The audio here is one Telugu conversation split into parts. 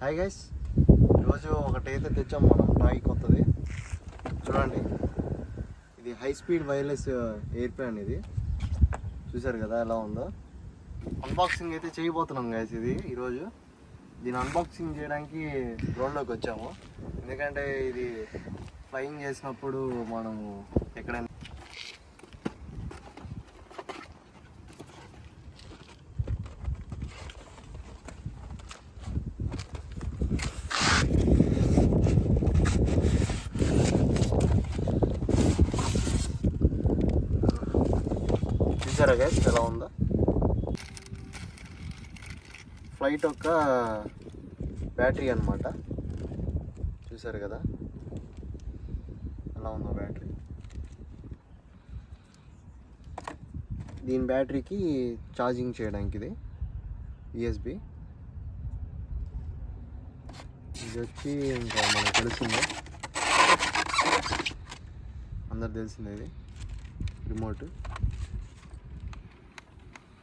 హాయ్ గైస్ ఈరోజు ఒకటైతే తెచ్చాం మనం టాయ్ కొత్తది. చూడండి. ఇది high speed wireless air fan ఇది. చూసారు కదా ఎలా ఉందో? అన్బాక్సింగ్ అయితే చేయబోతున్నాం గైస్ ఇది ఈరోజు. దీని అన్బాక్సింగ్ చేయడానికి గ్రౌండ్లోకి వచ్చాము. ఎందుకంటే ఇది ఫ్లయింగ్ చేసినప్పుడు మనము ఎక్కడైనా చూసారా గైస్ ఎలా ఉందా? ఫ్లైట్ యొక్క బ్యాటరీ అన్నమాట. చూసారు కదా? ఎలా ఉందో బ్యాటరీ దీని బ్యాటరీకి ఛార్జింగ్ చేయడానికి ఇది. యూఎస్బి ఇది వచ్చి ఇంకా మనకు తెలిసిందే. అందరు తెలిసిందే ఇది. రిమోట్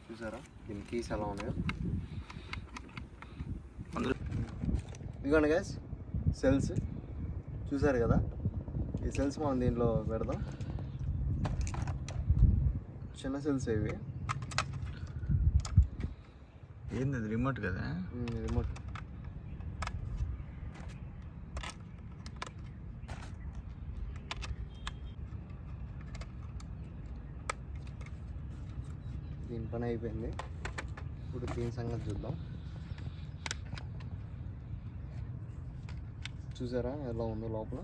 చూసారా? దీని కీస్ ఎలా ఉన్నాయో? ఇదిగోండి గ్యాస్ సెల్స్ చూసారు కదా? ఈ సెల్స్ మనం దీంట్లో పెడదాం. చిన్న సెల్స్ ఇవి. ఏంది అది రిమోట్ కదా? రిమోట్ దీని పని అయిపోయింది. ఇప్పుడు దీని సంగతి చూద్దాం. చూసారా ఎలా ఉందో లోపల?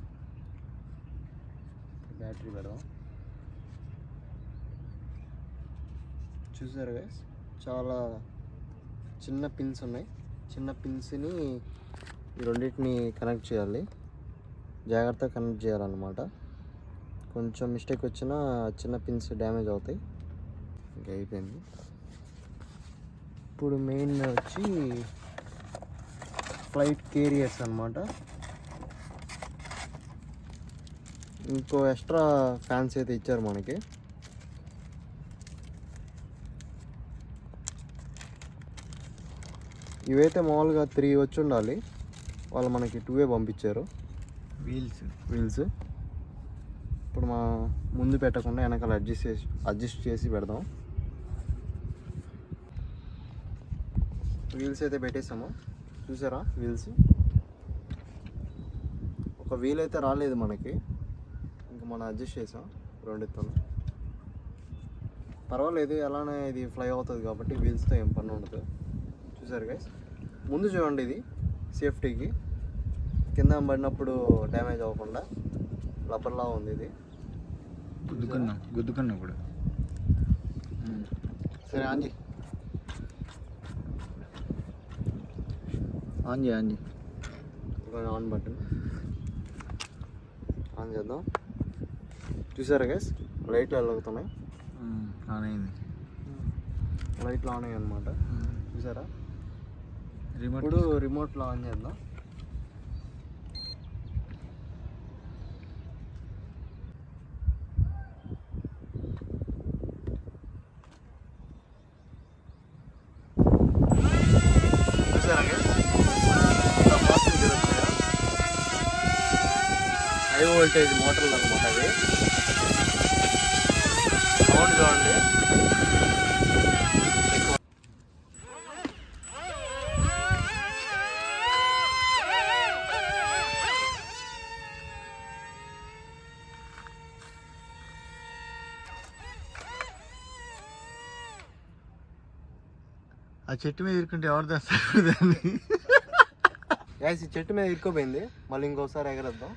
బ్యాటరీ పెడదాం. చూసారు గైస్ చాలా చిన్న పిన్స్ ఉన్నాయి. చిన్న పిన్స్ని రెండింటిని కనెక్ట్ చేయాలి. జాగ్రత్తగా కనెక్ట్ చేయాలన్నమాట. కొంచెం మిస్టేక్ వచ్చినా చిన్న పిన్స్ డ్యామేజ్ అవుతాయి. ఇంకా అయిపోయింది ఇప్పుడు మెయిన్ వచ్చి ఫ్లైట్ కేరియర్స్ అన్నమాట. ఇంకో ఎక్స్ట్రా ఫ్యాన్స్ అయితే ఇచ్చారు మనకి. ఇవైతే మామూలుగా త్రీ వచ్చి ఉండాలి. వాళ్ళు మనకి టూవే పంపించారు. వీల్స్ వీల్స్ ఇప్పుడు మా ముందు పెట్టకుండా వెనకాల అడ్జస్ట్ చేసి అడ్జస్ట్ చేసి పెడదాం. వీల్స్ అయితే పెట్టేసాము. చూసారా వీల్స్? ఒక వీల్ అయితే రాలేదు మనకి. ఇంకా మనం అడ్జస్ట్ చేసాం. రెండితో పర్వాలేదు ఎలానే ఇది ఫ్లై అవుతుంది కాబట్టి వీల్స్తో ఏం పని ఉండదు. చూసారు గైస్ ముందు చూడండి ఇది సేఫ్టీకి. కింద పడినప్పుడు డ్యామేజ్ అవ్వకుండా రబ్బర్లా ఉంది ఇది. గుద్దుకున్నా గుద్దుకున్నా కూడా. సరే ఆంజీ ఆన్ చేయి ఆన్ చేయి. On button. ఆన్ చేద్దాం. చూసారా గైస్ లైట్లు వెలుగుతున్నాయి ఉమ్, ఆన్ అయింది. లైట్లు ఆన్ అయ్యాయి అనమాట చూసారా? రిమోట్ ఇప్పుడు రిమోట్లో ఆన్ చేద్దాం. హై వోల్టేజ్ మోటార్లు అనమాట అవి. సౌండ్ చూడండి. ఆ చెట్టు మీద ఇరుకుంటే ఎవరు తెస్తారు దాన్ని? చెట్టు మీద ఇరుక్కుపోయింది మళ్ళీ ఇంకోసారి ఎగరేద్దాం.